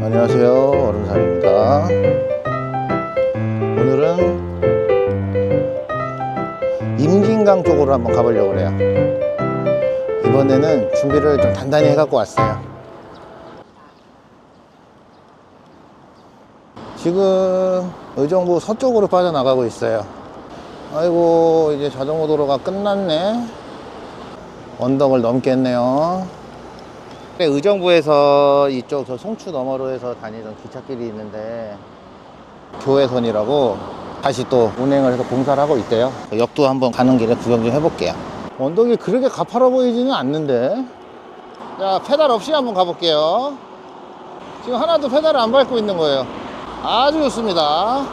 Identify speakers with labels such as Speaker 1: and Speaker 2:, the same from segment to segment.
Speaker 1: 안녕하세요. 얼음산입니다. 오늘은 임진강 쪽으로 한번 가보려고 그래요. 이번에는 준비를 좀 단단히 해갖고 왔어요. 지금 의정부 서쪽으로 빠져나가고 있어요. 아이고 이제 자전거 도로가 끝났네. 언덕을 넘겠네요 의정부에서 이쪽 저 송추 너머로 해서 다니던 기찻길이 있는데 교회선이라고 다시 또 운행을 해서 공사를 하고 있대요. 역도 한번 가는 길에 구경 좀 해볼게요. 언덕이 그렇게 가파라 보이지는 않는데. 자 페달 없이 한번 가볼게요. 지금 하나도 페달을 안 밟고 있는 거예요. 아주 좋습니다.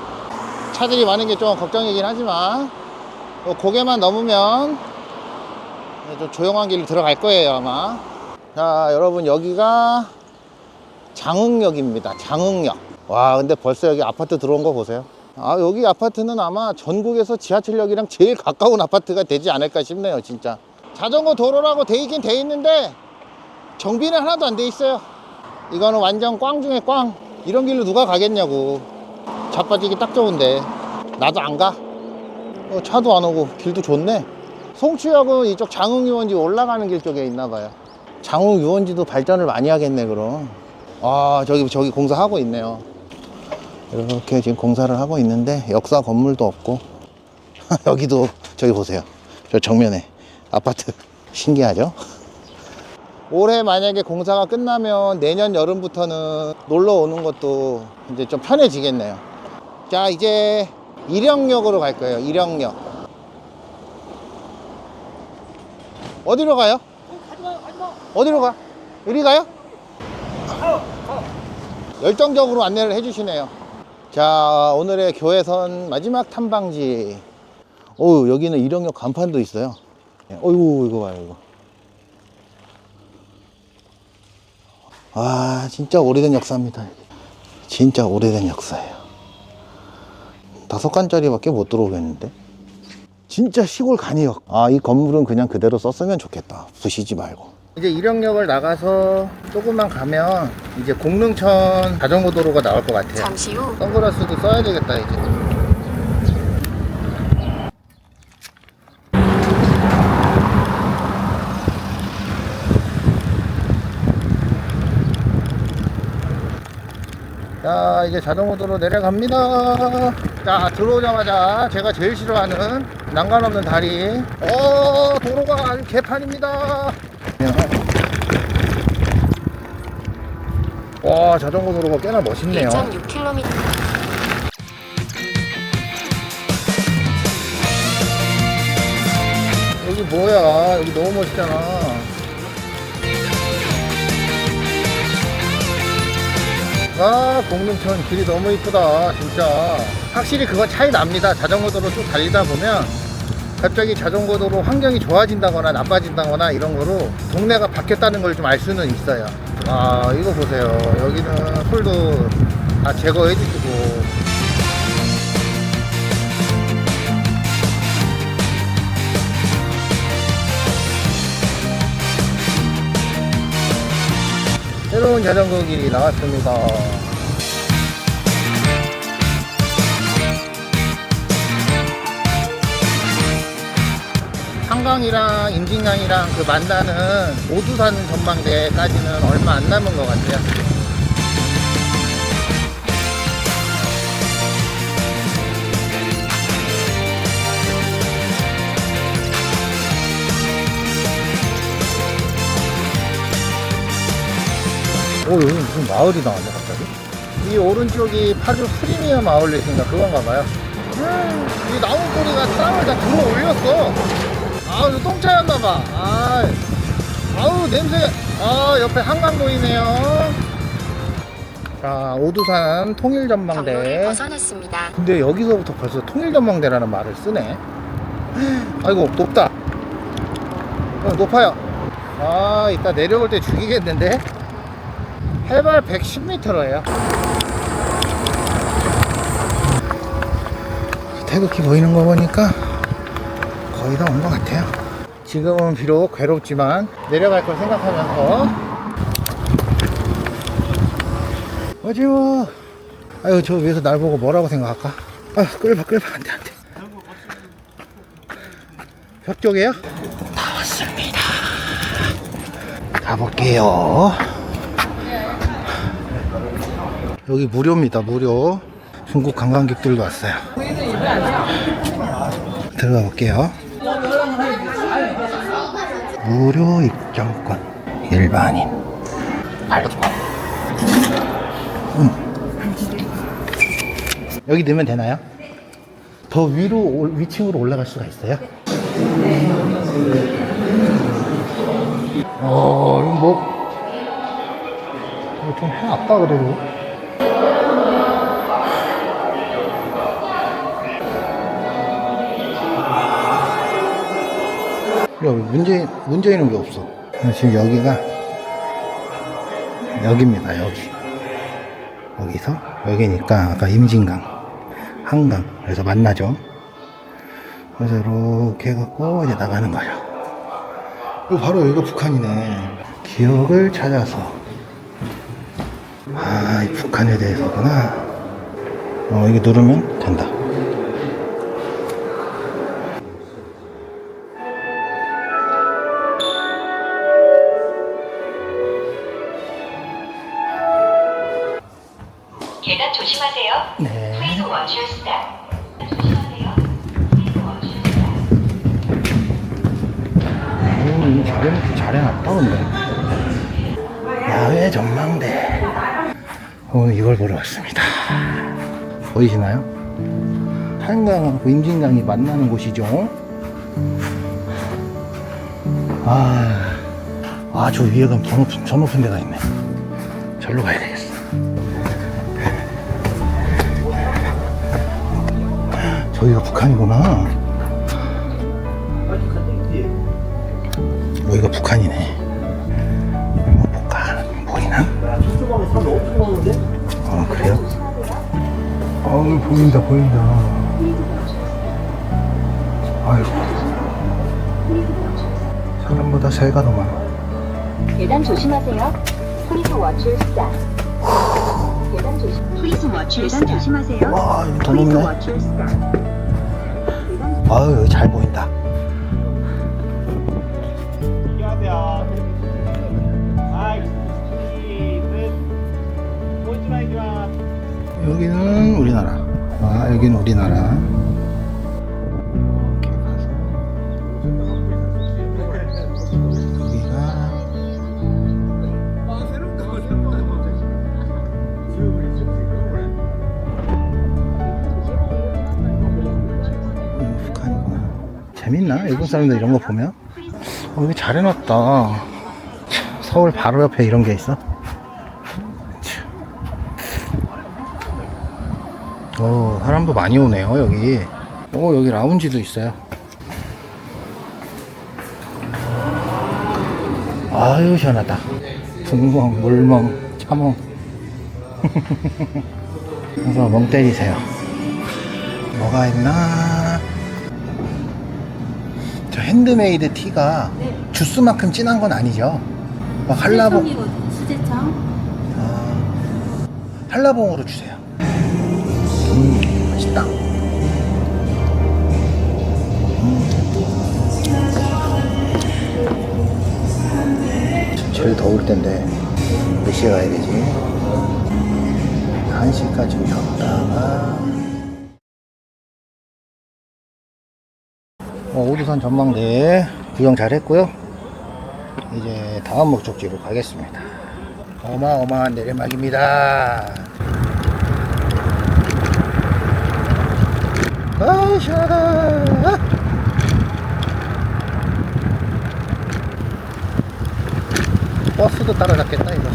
Speaker 1: 차들이 많은 게 좀 걱정이긴 하지만 요 고개만 넘으면 좀 조용한 길로 들어갈 거예요 아마 자 여러분 여기가 장흥역입니다. 장흥역. 와 근데 벌써 여기 아파트 들어온 거 보세요. 아 여기 아파트는 아마 전국에서 지하철역이랑 제일 가까운 아파트가 되지 않을까 싶네요 진짜. 자전거 도로라고 돼 있긴 돼 있는데 정비는 하나도 안 돼 있어요. 이거는 완전 꽝 중에 꽝. 이런 길로 누가 가겠냐고. 자빠지기 딱 좋은데. 나도 안가. 어, 차도 안 오고 길도 좋네. 송추역은 이쪽 장흥유원지 올라가는 길 쪽에 있나 봐요 장흥 유원지도 발전을 많이 하겠네 그럼. 아 저기 저기 공사하고 있네요. 이렇게 지금 공사를 하고 있는데 역사 건물도 없고. 여기도 저기 보세요. 저 정면에 아파트. 신기하죠? 올해 만약에 공사가 끝나면 내년 여름부터는 놀러 오는 것도 이제 좀 편해지겠네요. 자 이제 일영역으로 갈 거예요 일영역. 어디로 가요? 어디로 가? 이리 가요? 열정적으로 안내를 해주시네요. 자, 오늘의 교회선 마지막 탐방지. 어우, 여기는 일영역 간판도 있어요. 어이구, 이거 봐요, 이거. 아, 진짜 오래된 역사입니다. 진짜 오래된 역사예요. 다섯 간짜리밖에 못 들어오겠는데? 진짜 시골 간이역. 아, 이 건물은 그냥 그대로 썼으면 좋겠다. 부시지 말고. 이제 일영역을 나가서 조금만 가면 이제 공릉천 자전거 도로가 나올 것 같아요.
Speaker 2: 잠시 후
Speaker 1: 선글라스도 써야 되겠다, 이제. 자, 이제 자전거 도로 내려갑니다. 자, 들어오자마자 제가 제일 싫어하는 난간 없는 다리. 어, 도로가 아주 개판입니다. 와, 자전거 도로가 꽤나 멋있네요.
Speaker 2: 1.6km
Speaker 1: 여기 뭐야? 여기 너무 멋있잖아. 아, 공릉천 길이 너무 이쁘다, 진짜. 확실히 그거 차이 납니다. 자전거 도로 쭉 달리다 보면 갑자기 자전거 도로 환경이 좋아진다거나 나빠진다거나 이런 거로 동네가 바뀌었다는 걸 좀 알 수는 있어요. 아, 이거 보세요. 여기는 솔도 다 제거해 주시고. 새로운 자전거 길이 나왔습니다. 한강이랑 임진강이랑 그 만나는 오두산 전망대까지는 얼마 안 남은 것 같아요. 여기 무슨 마을이 나왔네 갑자기? 이 오른쪽이 파주 프리미엄 아울렛인가 그건가 봐요. 음, 이 나무뿌리가 땅을 다 들어 올렸어. 아우 이거 똥차였나 봐. 아, 아우 냄새. 아 옆에 한강 보이네요. 자 오두산
Speaker 2: 경로를
Speaker 1: 통일전망대.
Speaker 2: 벗어났습니다.
Speaker 1: 근데 여기서부터 벌써 통일전망대라는 말을 쓰네. 아이고 높다. 어, 높아요. 아 이따 내려올 때 죽이겠는데 해발 110m로예요 태극기 보이는 거 보니까 거의 다 온 것 같아요 지금은 비록 괴롭지만 내려갈 걸 생각하면서 오징어. 아유, 저 위에서 날 보고 뭐라고 생각할까? 아, 끌봐, 끌봐. 안 돼, 안 돼. 벽 쪽에요? 다 왔습니다. 가볼게요. 여기 무료입니다, 무료. 중국 관광객들도 왔어요. 들어가 볼게요. 무료 입장권. 일반인. 발권. 여기 넣으면 되나요? 더 위로 올- 위층으로 올라갈 수가 있어요? 어, 이거 뭐, 이거 좀 해놨다, 그래도. 야, 문제, 문제 있는 게 없어. 지금 여기가, 여기입니다, 여기. 여기서, 여기니까, 아까 임진강, 한강, 그래서 만나죠. 그래서 이렇게 해갖고, 이제 나가는 거죠. 바로 여기가 북한이네. 기억을 찾아서. 아, 이 북한에 대해서구나. 어, 이거 누르면 된다. 오늘 이걸 보러 왔습니다. 보이시나요? 한강하고 임진강이 만나는 곳이죠. 아, 아, 저 위에 가면 더 높은, 저 높은 데가 있네. 절로 가야 되겠어. 저기가 북한이구나. 여기가 북한이네. 뭐 북한 보이나? 어 그래요? 어 보인다 보인다. 아이고 사람보다 새가 더 많아.
Speaker 2: 계단 조심하세요. Please watch your step. 계단 조심. Please watch your step. 조심하세요.
Speaker 1: 와 이거 더
Speaker 2: Please
Speaker 1: 높네.
Speaker 2: watch your step.
Speaker 1: 아유 잘 보인다.
Speaker 3: 아.
Speaker 1: 여기는 우리나라. 아 여기는 우리나라. 이렇게 가서 여기가 음, 북한이구나. 재밌나? 일본 사람들 이런 거 보면? 어, 여기 잘 해놨다. 참, 서울 바로 옆에 이런 게 있어? 어, 사람도 많이 오네요, 여기. 어, 여기 라운지도 있어요. 아유, 시원하다. 붕멍, 물멍, 차멍. 그래서 멍 때리세요. 뭐가 있나? 저 핸드메이드 티가 주스만큼 진한 건 아니죠? 막 한라봉,
Speaker 4: 수제청.
Speaker 1: 아, 한라봉으로 주세요. 제일 더울 텐데 몇 시에 가야 되지? 1시까지 쉬었다가 어, 오두산 전망대 구경 잘 했고요. 이제 다음 목적지로 가겠습니다. 어마어마한 내리막입니다. 아, 시원하다. 버스도 따라잡겠다, 이거.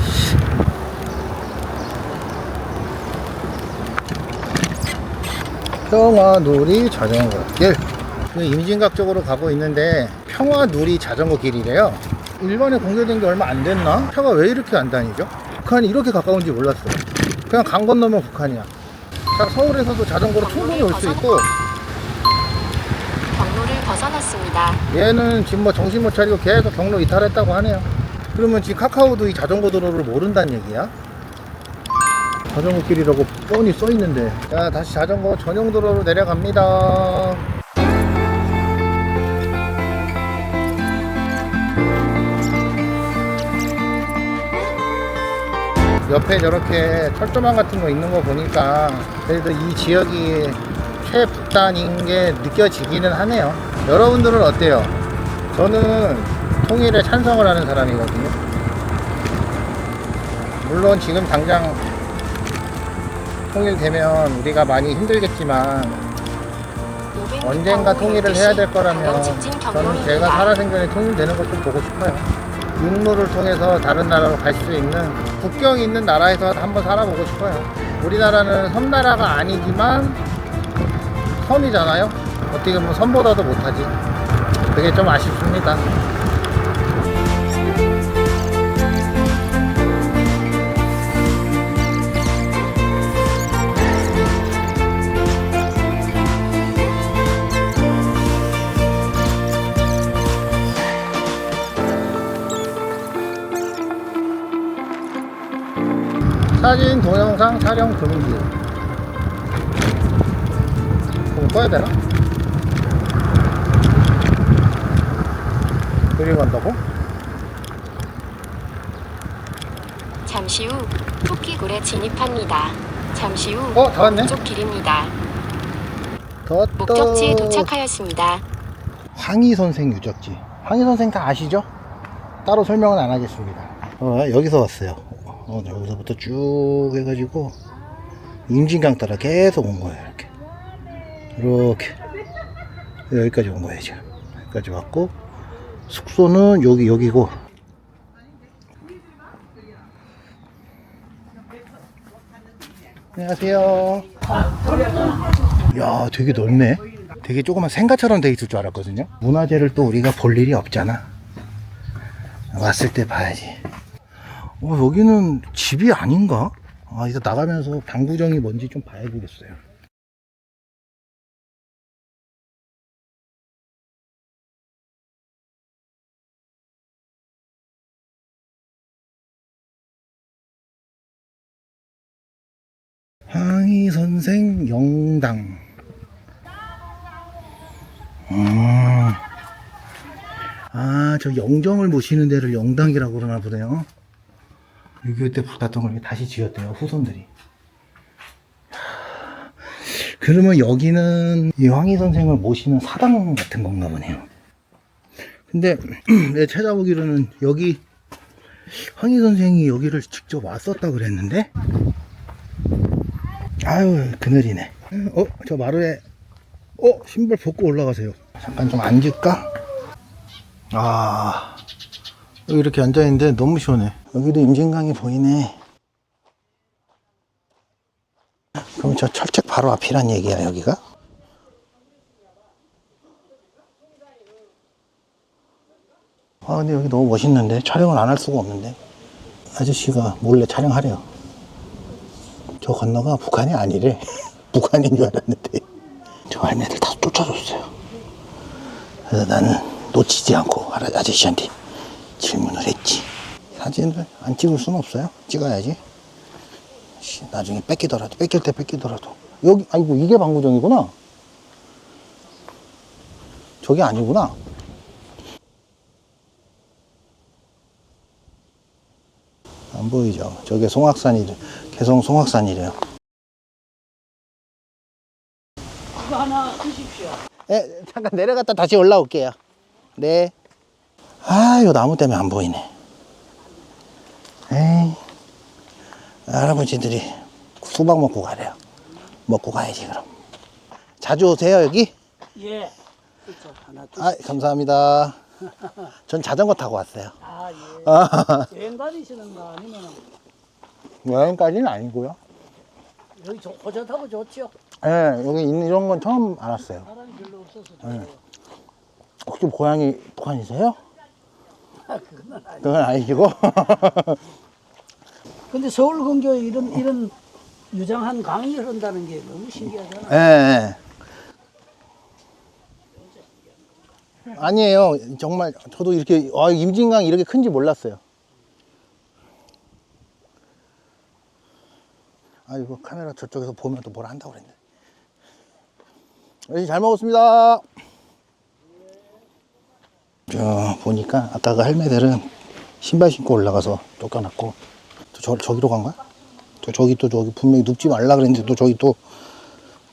Speaker 1: 평화누리 자전거길. 그 임진각 쪽으로 가고 있는데 평화누리 자전거 길이래요. 일본에 공개된 게 얼마 안 됐나? 차가 왜 이렇게 안 다니죠? 북한이 이렇게 가까운지 몰랐어요. 그냥 강 건너면 북한이야. 자, 서울에서도 자전거로 충분히 올 수 있고
Speaker 4: 경로를 벗어났습니다.
Speaker 1: 얘는 지금 뭐 정신 못 차리고 계속 경로 이탈했다고 하네요. 그러면 지금 카카오도 이 자전거 도로를 모른다는 얘기야? 자전거 길이라고 뻔히 써 있는데. 자, 다시 자전거 전용 도로로 내려갑니다. 옆에 저렇게 철조망 같은 거 있는 거 보니까 그래도 이 지역이 최북단인 게 느껴지기는 하네요. 여러분들은 어때요? 저는 통일에 찬성을 하는 사람이거든요. 물론 지금 당장 통일되면 우리가 많이 힘들겠지만 언젠가 통일을 해야 될 거라면 저는 제가 살아생전에 통일되는 것좀 보고 싶어요. 육로를 통해서 다른 나라로 갈 수 있는 국경이 있는 나라에서 한번 살아보고 싶어요. 우리나라는 섬나라가 아니지만 섬이잖아요. 어떻게 보면 섬보다도 못하지. 그게 좀 아쉽습니다. 사진 동영상 촬영 금지 그거 꺼야 되나? 한다고?
Speaker 4: 잠시 후 토끼굴에 진입합니다. 잠시 후
Speaker 1: 어, 다 왔네.
Speaker 4: 쪽 길입니다.
Speaker 1: 더
Speaker 4: 목적지에 도착하였습니다.
Speaker 1: 황희 선생 유적지. 황희 선생 다 아시죠? 따로 설명은 안 하겠습니다. 어, 여기서 왔어요. 어, 여기서부터 쭉 해가지고 임진강 따라 계속 온 거예요. 이렇게. 이렇게. 여기까지 온 거예요, 지금. 여기까지 왔고, 숙소는 여기, 여기고. 안녕하세요. 야, 되게 넓네. 되게 조그만 생가처럼 돼 있을 줄 알았거든요. 문화재를 또 우리가 볼 일이 없잖아. 왔을 때 봐야지. 어, 여기는 집이 아닌가? 아, 이제 나가면서 방구정이 뭔지 좀 봐야겠어요. 황희 선생 영당. 음. 아, 저 영정을 모시는 데를 영당이라고 그러나 보네요. 6.25 때 불탔던 걸 다시 지었대요, 후손들이. 하, 그러면 여기는 이 황희 선생을 모시는 사당 같은 건가 보네요. 근데 내가 찾아보기로는 여기 황희 선생이 여기를 직접 왔었다 그랬는데? 아유 그늘이네. 어 저 마루에 어 신발 벗고 올라가세요. 잠깐 좀 앉을까? 아 이렇게 앉아있는데 너무 시원해 여기도 임진강이 보이네. 그럼 저 철책 바로 앞이란 얘기야 여기가? 아 근데 여기 너무 멋있는데? 촬영을 안 할 수가 없는데? 아저씨가 몰래 촬영하래요. 저 건너가 북한이 아니래. 북한인 줄 알았는데. 저 할매들 다 쫓아줬어요. 그래서 나는 놓치지 않고 아- 아저씨한테 질문을 했지 사진을 안 찍을 수는 없어요 찍어야지 씨, 나중에 뺏기더라도 뺏길 때 뺏기더라도 여기 아이고 이게 방구정이구나 저게 아니구나 안 보이죠 저게 송악산이래 개성 송악산이래요
Speaker 5: 이거 하나 드십시오.
Speaker 1: 네, 잠깐 내려갔다 다시 올라올게요. 네. 아, 요 나무 때문에 안 보이네. 에이, 할아버지들이 수박 먹고 가래요. 먹고 가야지, 그럼. 자주 오세요, 여기?
Speaker 5: 예. 그쵸, 하나 드
Speaker 1: 아, 감사합니다. 전 자전거 타고 왔어요.
Speaker 5: 아, 예.
Speaker 1: 아,
Speaker 5: 여행 다니시는 거 아니면
Speaker 1: 여행까지는 아니고요.
Speaker 5: 여기 조, 호젓하고 좋죠?
Speaker 1: 예, 여기 있는 이런 건 처음 알았어요.
Speaker 5: 사람이 별로 없어서 좋아요.
Speaker 1: 혹시 고향이 북한이세요?
Speaker 5: 아, 그건 아니.
Speaker 1: 그건 아니시고?
Speaker 5: 근데 서울 근교에 이런, 이런 유장한 강이 흐른다는 게 너무 신기하잖아.
Speaker 1: 예, 예. 아니에요. 정말 저도 이렇게 아, 임진강 이렇게 큰지 몰랐어요. 아이고 카메라 저쪽에서 보면 또 뭐라 한다고 그랬네. 잘 먹었습니다. 저 보니까 아까 그 할매들은 신발 신고 올라가서 쫓겨났고 또 저, 저기로 간 거야? 또 저기 또 저기 분명히 눕지 말라 그랬는데 또 저기 또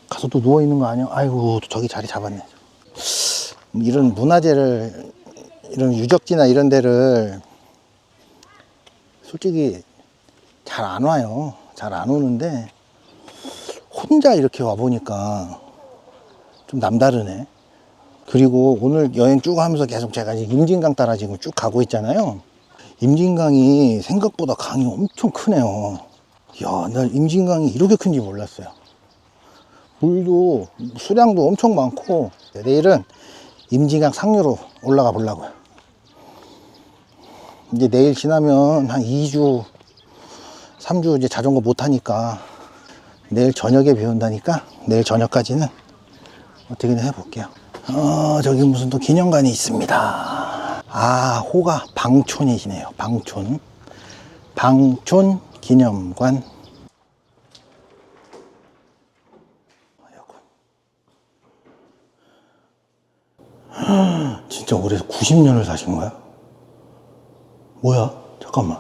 Speaker 1: 가서 또 누워 있는 거 아니야? 아이고 또 저기 자리 잡았네. 이런 문화재를 이런 유적지나 이런 데를 솔직히 잘 안 와요. 잘 안 오는데 혼자 이렇게 와 보니까 좀 남다르네. 그리고 오늘 여행 쭉 하면서 계속 제가 임진강 따라 지금 쭉 가고 있잖아요. 임진강이 생각보다 강이 엄청 크네요. 야, 나 임진강이 이렇게 큰지 몰랐어요. 물도 수량도 엄청 많고 내일은 임진강 상류로 올라가 보려고요. 이제 내일 지나면 한 2주, 3주 이제 자전거 못 타니까 내일 저녁에 배운다니까 내일 저녁까지는 어떻게든 해볼게요. 어, 저기 무슨 또 기념관이 있습니다. 아, 호가 방촌이시네요. 방촌. 방촌 기념관. 아이고. 진짜 올해 90년을 사신 거야? 뭐야? 잠깐만.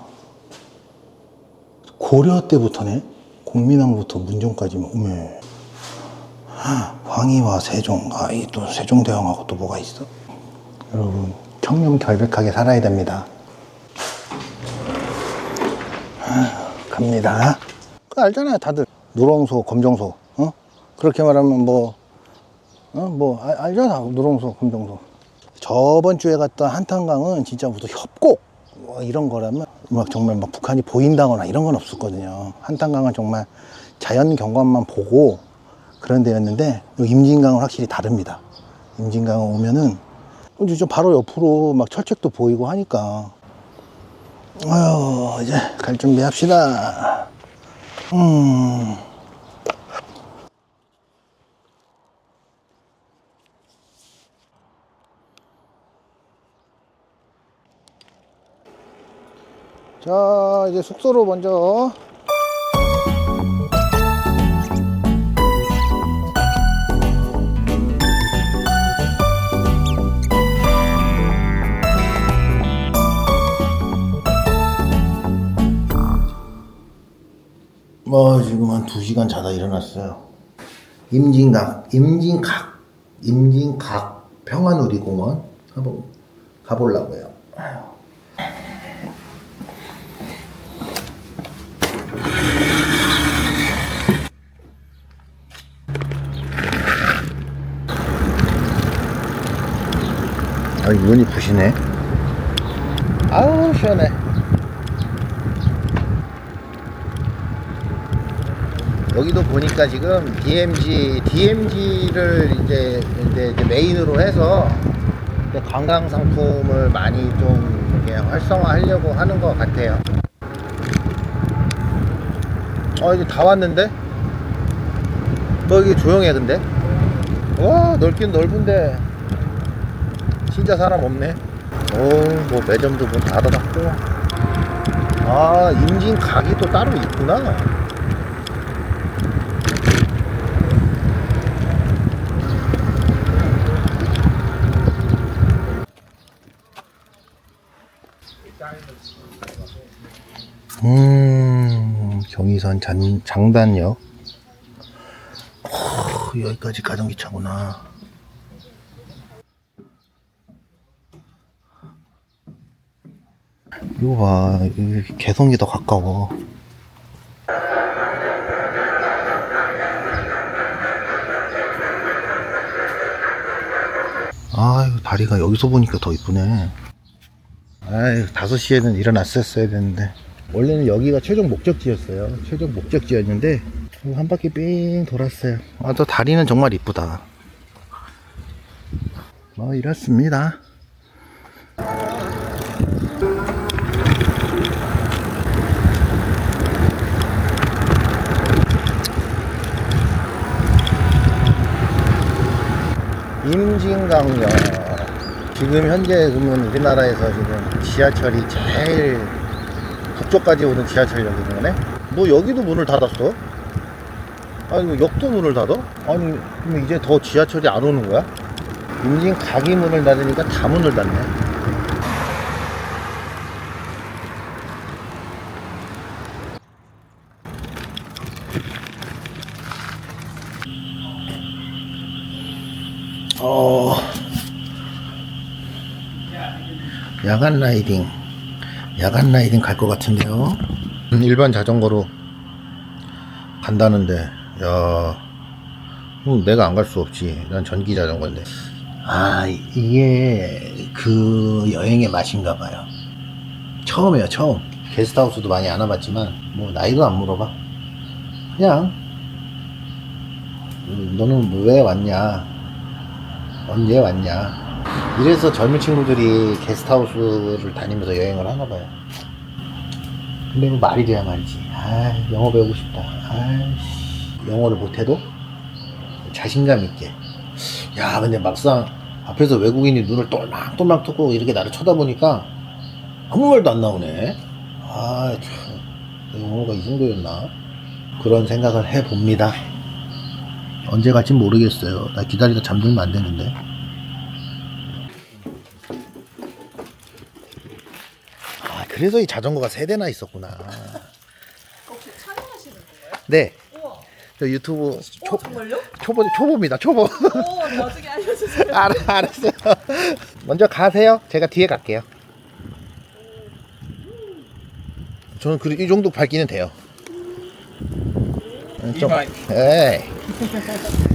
Speaker 1: 고려 때부터네? 공민왕부터 문종까지만, 오메. 황희와 세종, 아, 이 또 세종대왕하고 또 뭐가 있어? 여러분, 청렴 결백하게 살아야 됩니다. 아, 갑니다. 그 알잖아요, 다들. 누렁소, 검정소, 어? 그렇게 말하면 뭐, 어, 뭐, 알, 알잖아, 누렁소, 검정소. 저번 주에 갔던 한탄강은 진짜 무슨 협곡, 뭐 이런 거라면, 막 정말 막 북한이 보인다거나 이런 건 없었거든요. 한탄강은 정말 자연 경관만 보고 그런 데였는데, 임진강은 확실히 다릅니다. 임진강 오면은, 진짜 바로 옆으로 막 철책도 보이고 하니까, 아유, 이제 갈 준비 합시다. 음. 자, 이제 숙소로 먼저. 뭐 지금 한 2시간 자다 일어났어요. 임진각, 임진각, 임진각 평화누리공원 한번 가보려고요. 아, 눈이 부시네. 아우, 시원해. 여기도 보니까 지금 DMZ, DMZ를 이제, 이제, 이제 메인으로 해서 관광 상품을 많이 좀 활성화하려고 하는 것 같아요. 어, 이제 다 왔는데? 뭐 여기 조용해, 근데? 와, 넓긴 넓은데. 진짜 사람 없네. 오, 뭐 매점도 문 닫아놨고. 아, 임진 각이 또 따로 있구나. 음, 경의선 장, 장단역. 어, 여기까지 가전기차구나. 이거 봐, 이 개성이 더 가까워. 아, 이거 다리가 여기서 보니까 더 이쁘네. 아이, 5시에는 일어났었어야 되는데. 원래는 여기가 최종 목적지였어요. 최종 목적지였는데, 한 바퀴 삥 돌았어요. 아, 저 다리는 정말 이쁘다. 뭐, 이렇습니다. 임진강역. 지금 현재 그러면 우리나라에서 지금 지하철이 제일 북쪽까지 오는 지하철역인 거네? 뭐 여기도 문을 닫았어? 아니 왜 역도 문을 닫아? 아니 그럼 이제 더 지하철이 안 오는 거야? 임진 가기 문을 닫으니까 다 문을 닫네 어 야간 라이딩 야간 라이딩 갈 것 같은데요. 음, 일반 자전거로 간다는데 야 음, 내가 안 갈 수 없지. 난 전기 자전거인데. 아 이게 그 여행의 맛인가 봐요. 처음이에요 처음. 게스트하우스도 많이 안 와봤지만 뭐 나이도 안 물어봐. 그냥 음, 너는 왜 왔냐? 언제 왔냐 이래서 젊은 친구들이 게스트하우스를 다니면서 여행을 하나 봐요. 근데 뭐 말이 돼야 말이지. 아 영어 배우고 싶다. 아이씨. 영어를 못해도 자신감 있게. 야 근데 막상 앞에서 외국인이 눈을 똘망똘망 뜨고 이렇게 나를 쳐다보니까 아무 말도 안 나오네. 아 참. 영어가 이 정도였나? 그런 생각을 해봅니다. 언제 갈지 모르겠어요. 나 기다리다 잠들면 안 되는데 아 그래서 이 자전거가 세 대나 있었구나
Speaker 6: 혹시 촬영하시는 건가요?
Speaker 1: 네
Speaker 6: 우와.
Speaker 1: 저 유튜브 초,
Speaker 6: 어, 정말요?
Speaker 1: 초보, 초보입니다 초보
Speaker 6: 오, 나중에 알려주세요.
Speaker 1: 알아, 알았어요. 먼저 가세요. 제가 뒤에 갈게요. 저는 그, 이 정도 밝기는 돼요. 음, 좀, 에이.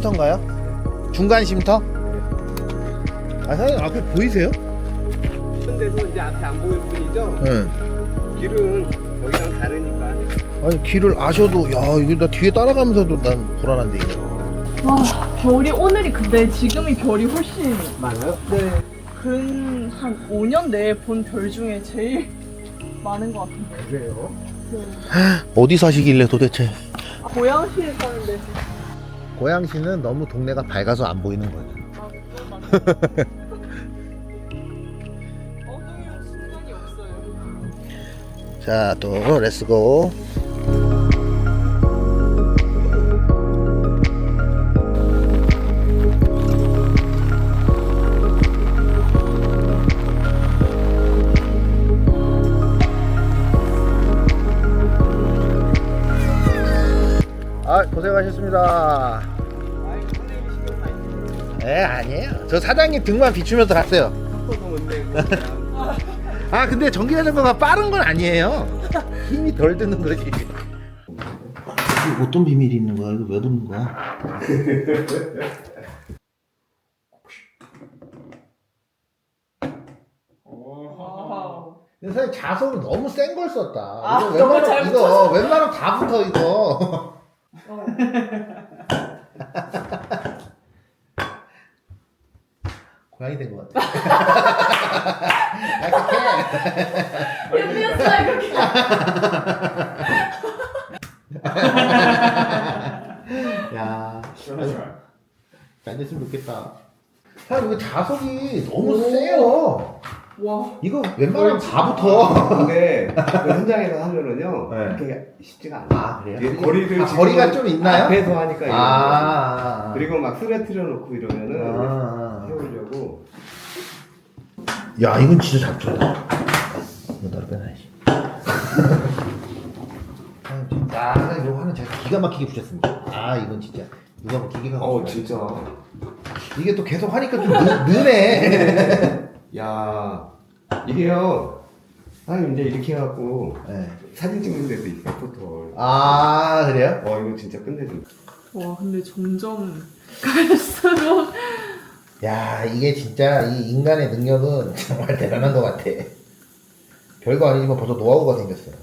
Speaker 1: 쉼터인가요? 중간 쉼터? 아, 사장님 앞에 보이세요?
Speaker 7: 데서 이제 앞에 안 보일 뿐이죠.
Speaker 1: 네.
Speaker 7: 길은 여기랑 다르니까.
Speaker 1: 아니, 길을 아셔도, 야, 이거 나 뒤에 따라가면서도 난 불안한데, 이거.
Speaker 6: 와, 별이 오늘이 근데 지금이 별이 훨씬
Speaker 7: 많아요?
Speaker 6: 네. 근 한 5년 내에 본 별 중에 제일 많은 것 같은데.
Speaker 7: 그래요?
Speaker 1: 어디 사시길래 도대체?
Speaker 6: 고양시에 사는데
Speaker 1: 고양시는 너무 동네가 밝아서 안 보이는 거예요.
Speaker 6: 아, 그건 맞네. 엉덩이용 순간이 없어요.
Speaker 1: 자, 또, 렛츠고. 아, 고생하셨습니다. 에, 아니에요. 저 사장님 등만 비추면서 갔어요. 아 근데 전기 자전거가 빠른 건 아니에요. 힘이 덜 드는 거지. 이게 어떤 비밀이 있는 거야? 이거 왜 붙는 거야? 근데 사실 자석을 너무 센 걸 썼다.
Speaker 6: 아,
Speaker 1: 이거
Speaker 6: 너무
Speaker 1: 웬만하면
Speaker 6: 잘
Speaker 1: 이거 웬만하면 다 붙어 이거.
Speaker 6: 어.
Speaker 1: 고양이 된 것 같아. 약속해.
Speaker 6: 예쁘였어요, 그렇게.
Speaker 1: 야, 잘 됐으면 좋겠다. 사실 이거 자석이 너무 세요.
Speaker 6: 와.
Speaker 1: 이거 웬만하면 다 붙어.
Speaker 7: 근데 그 현장에서 하면은요,
Speaker 1: 네.
Speaker 7: 그렇게 쉽지가 않아요.
Speaker 1: 아 그래요?
Speaker 7: 이게 거리를
Speaker 1: 아,
Speaker 7: 지금
Speaker 1: 거리가 좀 있나요?
Speaker 7: 앞에서 하니까 이런
Speaker 1: 아,
Speaker 7: 거. 그리고 막 쓰러뜨려 놓고 이러면은
Speaker 1: 아,
Speaker 7: 세우려고.
Speaker 1: 야 이건 진짜 잘 붙였다. 이거 나를 빼놔야지. 아, 야, 이거 하는 제가 기가 막히게 붙였습니다. 아, 이건 진짜 누가 뭐 기계가
Speaker 7: 어, 진짜.
Speaker 1: 이게 또 계속 하니까 좀 느, 느네.
Speaker 7: 야 이게요. 사장님 이제 이렇게 해갖고
Speaker 1: 네.
Speaker 7: 사진 찍는 데도 있어 포털.
Speaker 1: 아 그래요?
Speaker 7: 와 이거 진짜 끝내준다.
Speaker 6: 와 근데 점점 갈수록
Speaker 1: 야 이게 진짜 이 인간의 능력은 정말 대단한 것 같아. 별거 아니지만 벌써 노하우가 생겼어요.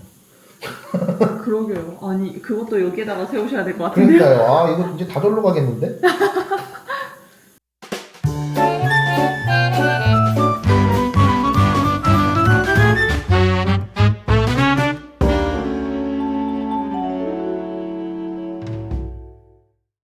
Speaker 6: 그러게요. 아니 그것도 여기에다가 세우셔야 될 것 같은데요.
Speaker 1: 그러니까요. 아 이거 이제 다 절로 가겠는데?